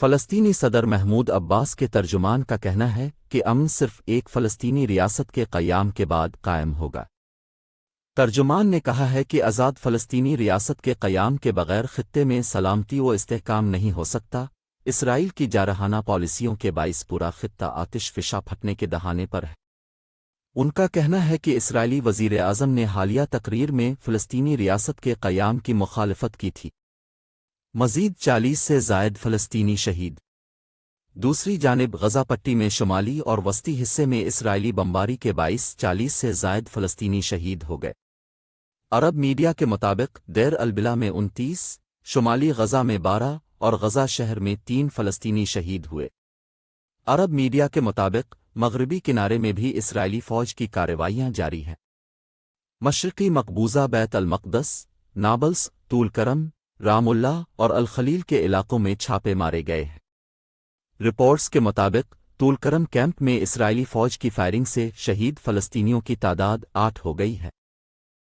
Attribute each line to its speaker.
Speaker 1: फ़लस्तीनी सदर महमूद अब्बास के तर्जुमान का कहना है कि अमन सिर्फ़ एक फ़लस्तीनी रियासत के क़याम के बाद कायम होगा। तर्जुमान ने कहा है कि आज़ाद फ़लस्तीनी रियासत के क़याम के बग़ैर ख़त्े में सलामती व इस्तेकाम नहीं हो सकता। इसराइल की जारहाना पॉलिसियों के बाइस पूरा खत्ता आतिश फिशा फटने के दहाने पर है। उनका कहना है कि इसराइली वज़ीर अजम ने हालिया तकरीर में फ़लस्तीनी रियासत के क़याम की मुखालफत की थी। मजीद चालीस से जायद फ़लस्तीनी शहीद। दूसरी जानब गजा पट्टी में शुमाली और वस्ती हिस्से में इसराइली बम्बारी के बाईस, चालीस से जायद फ़लस्तीनी शहीद हो गए। अरब मीडिया के मुताबिक देर अलबिला में उनतीस, शुमाली गजा में बारह और गजा शहर में तीन फ़लस्तीनी शहीद हुए। अरब मीडिया के मुताबिक मगरबी किनारे में भी इसराइली फ़ौज की कार्रवाइयाँ जारी हैं। मशरक़ी मकबूजा बैत अलमकदस नाबल्स तूलकरम रामुल्ला और अलखलील के इलाकों में छापे मारे गए हैं। रिपोर्ट्स के मुताबिक, तुलकरम कैंप में इसराइली फ़ौज की फायरिंग से शहीद फ़लस्तीनियों की तादाद आठ हो गई है।